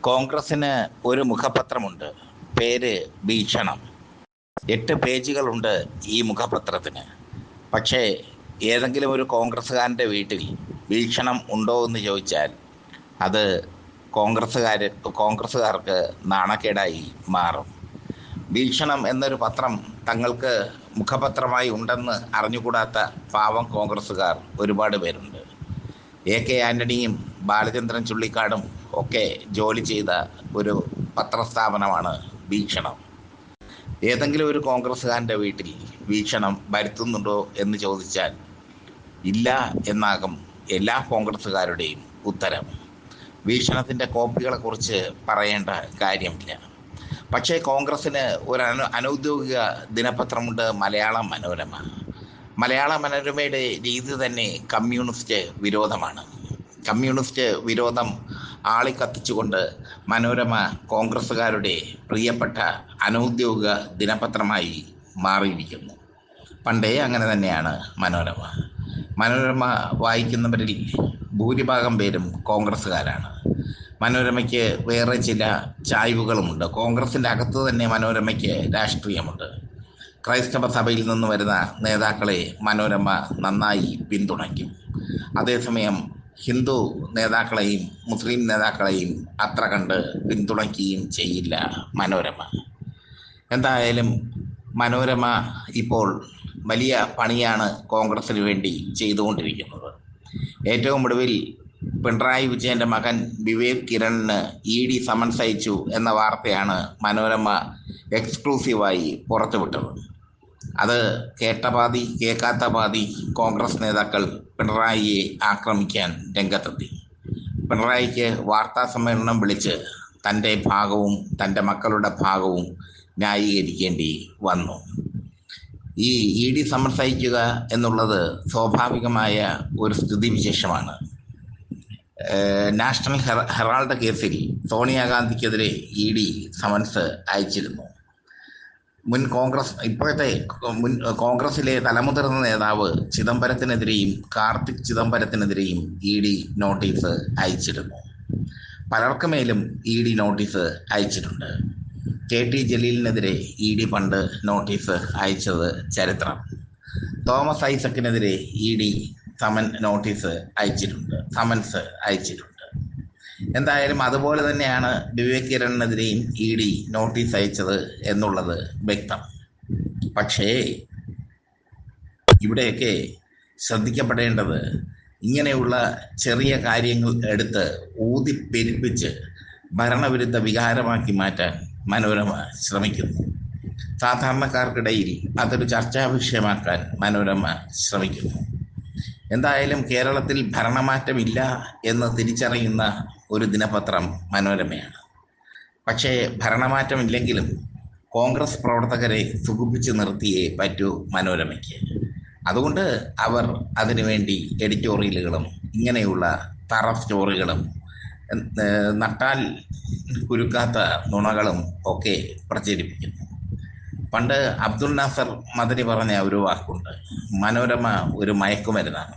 കോൺഗ്രസിന് ഒരു മുഖപത്രമുണ്ട്. പേര് ഭീഷണം. എട്ട് പേജുകളുണ്ട് ഈ മുഖപത്രത്തിന്. പക്ഷേ ഏതെങ്കിലും ഒരു കോൺഗ്രസ്സുകാരന്റെ വീട്ടിൽ ഭീഷണം ഉണ്ടോ എന്ന് ചോദിച്ചാൽ അത് കോൺഗ്രസ്സുകാർ കോൺഗ്രസ്സുകാർക്ക് നാണക്കേടായി മാറും. ഭീഷണം എന്നൊരു പത്രം തങ്ങൾക്ക് മുഖപത്രമായി ഉണ്ടെന്ന് അറിഞ്ഞുകൂടാത്ത പാവം കോൺഗ്രസ്സുകാർ ഒരുപാട് പേരുണ്ട്. എ കെ ആന്റണിയും ബാലചന്ദ്രൻ ചുള്ളിക്കാടും ഒക്കെ ജോലി ചെയ്ത ഒരു പത്രസ്ഥാപനമാണ് വീക്ഷണം. ഏതെങ്കിലും ഒരു കോൺഗ്രസ്സുകാരന്റെ വീട്ടിൽ വീക്ഷണം വരുത്തുന്നുണ്ടോ എന്ന് ചോദിച്ചാൽ ഇല്ല എന്നാകും എല്ലാ കോൺഗ്രസ്സുകാരുടെയും ഉത്തരം. വീക്ഷണത്തിന്റെ കോപ്പികളെക്കുറിച്ച് പറയേണ്ട കാര്യമില്ല. പക്ഷേ കോൺഗ്രസ്സിന് ഒരു അന അനൗദ്യോഗിക ദിനപത്രമുണ്ട് മലയാളം മനോരമ. മലയാള മനോരമയുടെ രീതി തന്നെ കമ്മ്യൂണിസ്റ്റ് വിരോധമാണ്. കമ്മ്യൂണിസ്റ്റ് വിരോധം ആളിക്കത്തിച്ചുകൊണ്ട് മനോരമ കോൺഗ്രസ്സുകാരുടെ പ്രിയപ്പെട്ട അനൗദ്യോഗിക ദിനപത്രമായി മാറിയിരിക്കുന്നു. പണ്ടേ അങ്ങനെ തന്നെയാണ് മനോരമ. മനോരമ വായിക്കുന്നവരിൽ ഭൂരിഭാഗം പേരും കോൺഗ്രസ്സുകാരാണ്. മനോരമയ്ക്ക് വേറെ ചില ചായ്വുകളുമുണ്ട്. കോൺഗ്രസിന്റെ അകത്ത് തന്നെ മനോരമയ്ക്ക് രാഷ്ട്രീയമുണ്ട്. ക്രൈസ്തവ സഭയിൽ നിന്ന് വരുന്ന നേതാക്കളെ മനോരമ നന്നായി പിന്തുണയ്ക്കും. അതേസമയം ഹിന്ദു നേതാക്കളെയും മുസ്ലിം നേതാക്കളെയും അത്ര കണ്ട് പിന്തുണയ്ക്കുകയും ചെയ്യില്ല മനോരമ. എന്തായാലും മനോരമ ഇപ്പോൾ വലിയ പണിയാണ് കോൺഗ്രസിന് വേണ്ടി ചെയ്തുകൊണ്ടിരിക്കുന്നത്. ഏറ്റവും ഒടുവിൽ പിണറായി വിജയന്റെ മകൻ വിവേക് കിരണിന് ഇ ഡി സമൻസ് അയച്ചു എന്ന വാർത്തയാണ് മനോരമ എക്സ്ക്ലൂസീവായി പുറത്തുവിട്ടത്. അത് കേട്ട പാതി കേൾക്കാത്ത പാതി കോൺഗ്രസ് നേതാക്കൾ പിണറായിയെ ആക്രമിക്കാൻ രംഗത്തെത്തി. പിണറായിക്ക് വാർത്താ സമ്മേളനം വിളിച്ച് തന്റെ ഭാഗവും തന്റെ മക്കളുടെ ഭാഗവും ന്യായീകരിക്കേണ്ടി വന്നു. ഈ ഇ ഡി സമൻസ് അയക്കുക എന്നുള്ളത് സ്വാഭാവികമായ ഒരു സ്ഥിതിവിശേഷമാണ്. നാഷണൽ ഹെറാൾഡ് കേസിൽ സോണിയാഗാന്ധിക്കെതിരെ ഇ ഡി സമൻസ് അയച്ചിരുന്നു. മുൻ കോൺഗ്രസ് ഇപ്പോഴത്തെ മുൻ കോൺഗ്രസിലെ തലമുതിർന്ന നേതാവ് ചിദംബരത്തിനെതിരെയും കാർത്തിക് ചിദംബരത്തിനെതിരെയും ഇ ഡി നോട്ടീസ് അയച്ചിരുന്നു. പലർക്കുമേലും ഇ ഡി നോട്ടീസ് അയച്ചിട്ടുണ്ട്. കെ ടി ജലീലിനെതിരെ ഇ ഡി പണ്ട് നോട്ടീസ് അയച്ചത് ചരിത്രം. തോമസ് ഐസക്കിനെതിരെ ഇ ഡി സമൻ നോട്ടീസ് അയച്ചിട്ടുണ്ട് സമൻസ് അയച്ചിട്ടുണ്ട്. എന്തായാലും അതുപോലെ തന്നെയാണ് വിവേക് കിരണിനെതിരെയും ഇ ഡി നോട്ടീസ് അയച്ചത് എന്നുള്ളത് വ്യക്തം. പക്ഷേ ഇവിടെയൊക്കെ ശ്രദ്ധിക്കപ്പെടേണ്ടത് ഇങ്ങനെയുള്ള ചെറിയ കാര്യങ്ങൾ എടുത്ത് ഊതിപ്പെരിപ്പിച്ച് ഭരണവിരുദ്ധ വികാരമാക്കി മാറ്റാൻ മനോരമ ശ്രമിക്കുന്നു. സാധാരണക്കാർക്കിടയിൽ അതൊരു ചർച്ചാ വിഷയമാക്കാൻ മനോരമ ശ്രമിക്കുന്നു. എന്തായാലും കേരളത്തിൽ ഭരണമാറ്റമില്ല എന്ന് തിരിച്ചറിയുന്ന ഒരു ദിനപത്രം മനോരമയാണ്. പക്ഷേ ഭരണമാറ്റമില്ലെങ്കിലും കോൺഗ്രസ് പ്രവർത്തകരെ സുഖിപ്പിച്ച് നിർത്തിയേ പറ്റൂ മനോരമയ്ക്ക്. അതുകൊണ്ട് അവർ അതിനുവേണ്ടി എഡിറ്റോറിയലുകളും ഇങ്ങനെയുള്ള തറ സ്റ്റോറികളും നട്ടാൽ കുരുക്കാത്ത നുണകളും ഒക്കെ പ്രചരിപ്പിക്കുന്നു. പണ്ട് അബ്ദുൽ നാസർ മദനി പറഞ്ഞ ഒരു വാക്കുണ്ട്. മനോരമ ഒരു മയക്കുമരുന്നാണ്.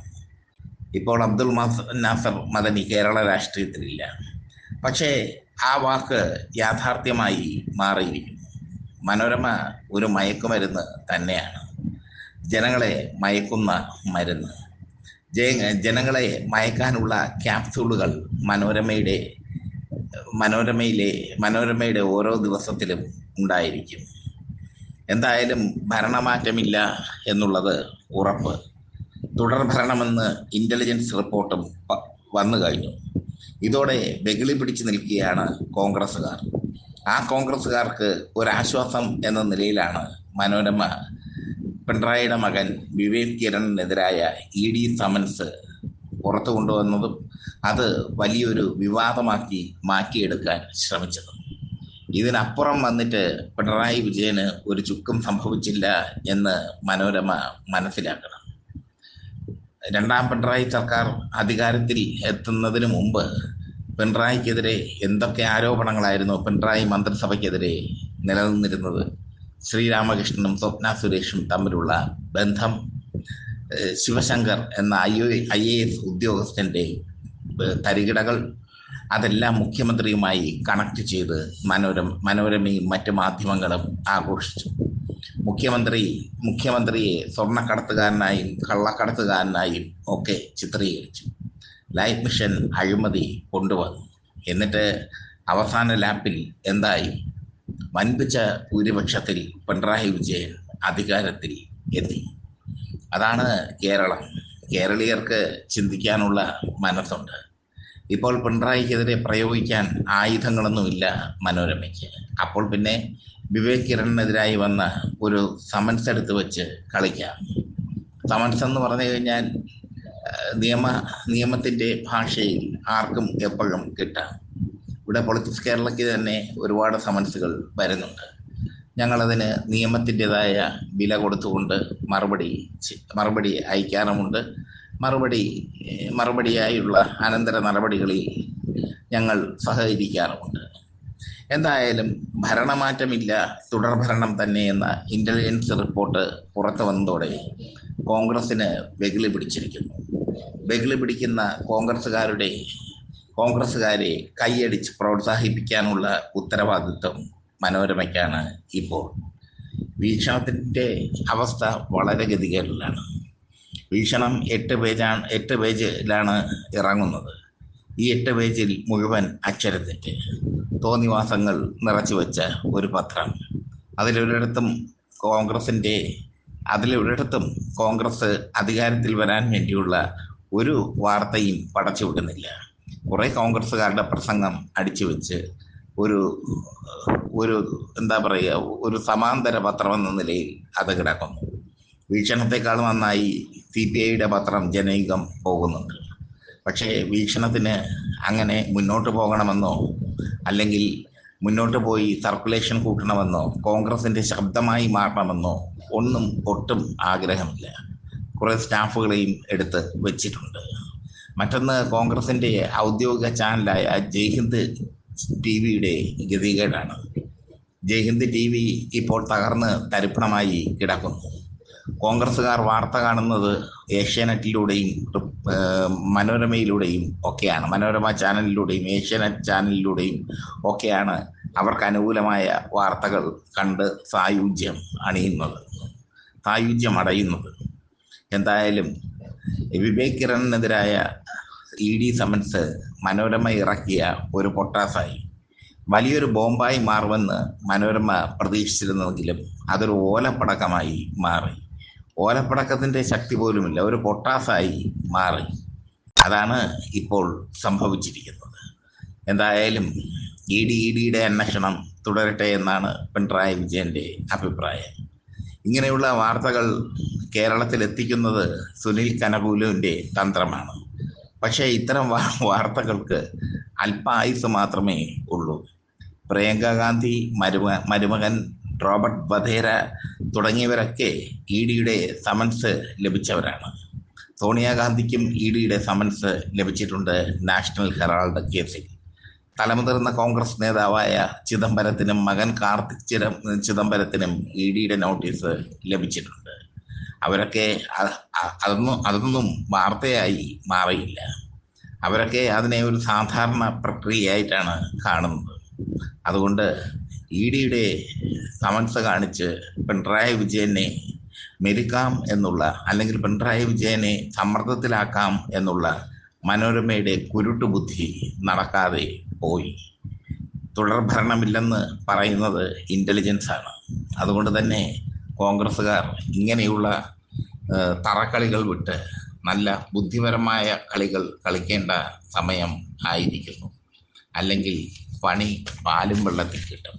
ഇപ്പോൾ അബ്ദുൽ നാസർ മദനി കേരള രാഷ്ട്രീയത്തിലില്ല. പക്ഷേ ആ വാക്ക് യാഥാർത്ഥ്യമായി മാറിയിരിക്കുന്നു. മനോരമ ഒരു മയക്കുമരുന്ന് തന്നെയാണ്. ജനങ്ങളെ മയക്കുന്ന മരുന്ന്. ജനങ്ങളെ മയക്കാനുള്ള ക്യാപ്സൂളുകൾ മനോരമയുടെ മനോരമയിലെ മനോരമയുടെ ഓരോ ദിവസത്തിലും ഉണ്ടായിരിക്കും. എന്തായാലും ഭരണമാറ്റമില്ല എന്നുള്ളത് ഉറപ്പ്. തുടർ ഭരണമെന്ന് ഇന്റലിജൻസ് റിപ്പോർട്ടും വന്നു കഴിഞ്ഞു. ഇതോടെ വെകിളി പിടിച്ചു നിൽക്കുകയാണ് കോൺഗ്രസ്സുകാർ. ആ കോൺഗ്രസ്സുകാർക്ക് ഒരാശ്വാസം എന്ന നിലയിലാണ് മനോരമ. പിണറായിയുടെ മകൻ വിവേക് കിരണിനെതിരായ ഇ ഡി സമൻസ് പുറത്തു കൊണ്ടുവന്നതും അത് വലിയൊരു വിവാദമാക്കി മാറ്റിയെടുക്കാൻ ശ്രമിച്ചതും. ഇതിനപ്പുറം വന്നിട്ട് പിണറായി വിജയന് ഒരു ചുക്കും സംഭവിച്ചില്ല എന്ന് മനോരമ മനസ്സിലാക്കണം. രണ്ടാം പിണറായി സർക്കാർ അധികാരത്തിൽ എത്തുന്നതിന് മുമ്പ് പിണറായിക്കെതിരെ എന്തൊക്കെ ആരോപണങ്ങളായിരുന്നു പിണറായി മന്ത്രിസഭയ്ക്കെതിരെ നിലനിന്നിരുന്നത്? ശ്രീരാമകൃഷ്ണനും സ്വപ്ന സുരേഷും തമ്മിലുള്ള ബന്ധം ശിവശങ്കർ എന്ന ഐ ഐ എ എസ് ഉദ്യോഗസ്ഥന്റെ തരികിടകൾ അതെല്ലാം മുഖ്യമന്ത്രിയുമായി കണക്ട് ചെയ്ത് മനോരമ മനോരമയും മറ്റ് മാധ്യമങ്ങളും ആഘോഷിച്ചു. മുഖ്യമന്ത്രി മുഖ്യമന്ത്രിയെ സ്വർണക്കടത്തുകാരനായും കള്ളക്കടത്തുകാരനായും ഒക്കെ ചിത്രീകരിച്ചു. ലൈഫ് മിഷൻ അഴിമതി കൊണ്ടുവന്നു. എന്നിട്ട് അവസാന ലാപ്പിൽ എന്തായി? വൻപിച്ച ഭൂരിപക്ഷത്തിൽ പിണറായി വിജയൻ അധികാരത്തിൽ എത്തി. അതാണ് കേരളം. കേരളീയർക്ക് ചിന്തിക്കാനുള്ള മനസ്സുണ്ട്. ഇപ്പോൾ പിണറായിക്കെതിരെ പ്രയോഗിക്കാൻ ആയുധങ്ങളൊന്നുമില്ല മനോരമയ്ക്ക്. അപ്പോൾ പിന്നെ വിവേക് കിരണിനെതിരായി വന്ന ഒരു സമൻസ് എടുത്ത് വെച്ച് കളിക്കാം. സമൻസ് എന്ന് പറഞ്ഞു കഴിഞ്ഞാൽ നിയമ നിയമത്തിന്റെ ഭാഷയിൽ ആർക്കും എപ്പോഴും കിട്ടാം. ഇവിടെ പൊളിറ്റിക്സ് കേരളയ്ക്ക് തന്നെ ഒരുപാട് സമൻസുകൾ വരുന്നുണ്ട്. ഞങ്ങളതിന് നിയമത്തിന്റെതായ വില കൊടുത്തുകൊണ്ട് മറുപടി മറുപടി അയക്കാറുമുണ്ട്. മറുപടി മറുപടിയായുള്ള അനന്തര നടപടികളിൽ ഞങ്ങൾ സഹകരിക്കാറുമുണ്ട്. എന്തായാലും ഭരണമാറ്റമില്ല തുടർഭരണം തന്നെ എന്ന ഇന്റലിജൻസ് റിപ്പോർട്ട് പുറത്തു വന്നതോടെ കോൺഗ്രസിന് വെകിളി പിടിച്ചിരിക്കുന്നു. വെകിളി പിടിക്കുന്ന കോൺഗ്രസ്സുകാരുടെ കോൺഗ്രസ്സുകാരെ കൈയടിച്ച് പ്രോത്സാഹിപ്പിക്കാനുള്ള ഉത്തരവാദിത്വം മനോരമയ്ക്കാണ് ഇപ്പോൾ. വീക്ഷണത്തിന്റെ അവസ്ഥ വളരെ ഗതികേടിലാണ് വീക്ഷണം എട്ട് പേജാണ് എട്ട് പേജിലാണ് ഇറങ്ങുന്നത്. ഈ എട്ട് പേജിൽ മുഴുവൻ അക്ഷരത്തെറ്റ് തോന്നിവാസങ്ങൾ നിറച്ചു വെച്ച ഒരു പത്രം. അതിലൊരിടത്തും കോൺഗ്രസിന്റെ അതിലൊരിടത്തും കോൺഗ്രസ് അധികാരത്തിൽ വരാൻ വേണ്ടിയുള്ള ഒരു വാർത്തയും പടച്ചു വിടുന്നില്ല. കുറേ കോൺഗ്രസ്സുകാരുടെ പ്രസംഗം അടിച്ചു വെച്ച് ഒരു ഒരു എന്താ പറയുക ഒരു സമാന്തര പത്രമെന്ന നിലയിൽ അത് കിടക്കുന്നു. വീക്ഷണത്തെക്കാൾ നന്നായി സി പി ഐയുടെ പത്രം ജനയുഗം പോകുന്നുണ്ട്. പക്ഷേ വീക്ഷണത്തിന് അങ്ങനെ മുന്നോട്ട് പോകണമെന്നോ അല്ലെങ്കിൽ മുന്നോട്ട് പോയി സർക്കുലേഷൻ കൂട്ടണമെന്നോ കോൺഗ്രസിന്റെ ശബ്ദമായി മാറണമെന്നോ ഒന്നും ഒട്ടും ആഗ്രഹമില്ല. കുറേ സ്റ്റാഫുകളെയും എടുത്ത് വെച്ചിട്ടുണ്ട്. മറ്റൊന്ന് കോൺഗ്രസിന്റെ ഔദ്യോഗിക ചാനലായ ജയ്ഹിന്ദ് ടി വിയുടെ ഗതികേടാണ്. ജയ്ഹിന്ദ് ടി വി ഇപ്പോൾ തകർന്ന് തരിപ്പണമായി കിടക്കുന്നു. കോൺഗ്രസ്സുകാർ വാർത്ത കാണുന്നത് ഏഷ്യാനെറ്റിലൂടെയും മനോരമയിലൂടെയും ഒക്കെയാണ്. മനോരമ ചാനലിലൂടെയും ഏഷ്യാനെറ്റ് ചാനലിലൂടെയും ഒക്കെയാണ് അവർക്ക് അനുകൂലമായ വാർത്തകൾ കണ്ട് സായുജ്യം അണിയുന്നത്. സായുജ്യം അടയുന്നത്. എന്തായാലും വിവേക് കിരണിനെതിരായ ഇ ഡി സമൻസ് മനോരമ ഇറക്കിയ ഒരു പൊട്ടാസായി. വലിയൊരു ബോംബായി മാറുമെന്ന് മനോരമ പ്രതീക്ഷിച്ചിരുന്നെങ്കിലും അതൊരു ഓലപ്പടക്കമായി മാറി. ഓലപ്പടക്കത്തിന്റെ ശക്തി പോലുമില്ല. ഒരു പൊട്ടാസായി മാറി. അതാണ് ഇപ്പോൾ സംഭവിച്ചിരിക്കുന്നത്. എന്തായാലും ഇ ഡി ഇ ഡിയുടെ അന്വേഷണം തുടരട്ടെ എന്നാണ് പിണറായി വിജയന്റെ അഭിപ്രായം. ഇങ്ങനെയുള്ള വാർത്തകൾ കേരളത്തിൽ എത്തിക്കുന്നത് സുനിൽ കനകൂലുവിന്റെ തന്ത്രമാണ്. പക്ഷേ ഇത്തരം വാർത്തകൾക്ക് അല്പ ആയുസ് മാത്രമേ ഉള്ളൂ. പ്രിയങ്ക ഗാന്ധി മരുമ മരുമകൻ റോബർട്ട് വധേര തുടങ്ങിയവരൊക്കെ ഇ ഡിയുടെ സമൻസ് ലഭിച്ചവരാണ്. സോണിയാഗാന്ധിക്കും ഇ ഡിയുടെ സമൻസ് ലഭിച്ചിട്ടുണ്ട് നാഷണൽ ഹെറാൾഡ് കേസിൽ. തലമുതിർന്ന കോൺഗ്രസ് നേതാവായ ചിദംബരത്തിനും മകൻ കാർത്തിക് ചിദം ചിദംബരത്തിനും ഇ ഡിയുടെ നോട്ടീസ് ലഭിച്ചിട്ടുണ്ട്. അവരൊക്കെ അതൊന്നും അതൊന്നും വാർത്തയായി മാറിയില്ല. അവരൊക്കെ അതിനെ ഒരു സാധാരണ പ്രക്രിയയായിട്ടാണ് കാണുന്നത്. അതുകൊണ്ട് ഇ ഡിയുടെ സമൻസ് കാണിച്ച് പിണറായി വിജയനെ മെരുക്കാം എന്നുള്ള അല്ലെങ്കിൽ പിണറായി വിജയനെ സമ്മർദ്ദത്തിലാക്കാം എന്നുള്ള മനോരമയുടെ കുരുട്ടു ബുദ്ധി നടക്കാതെ പോയി. തുടർഭരണമില്ലെന്ന് പറയുന്നത് ഇന്റലിജൻസ് ആണ് അതുകൊണ്ട് തന്നെ കോൺഗ്രസ്സുകാർ ഇങ്ങനെയുള്ള തറക്കളികൾ വിട്ട് നല്ല ബുദ്ധിപരമായ കളികൾ കളിക്കേണ്ട സമയം ആയിരിക്കുന്നു. അല്ലെങ്കിൽ പണി പാലും വെള്ളത്തിൽ കിട്ടും.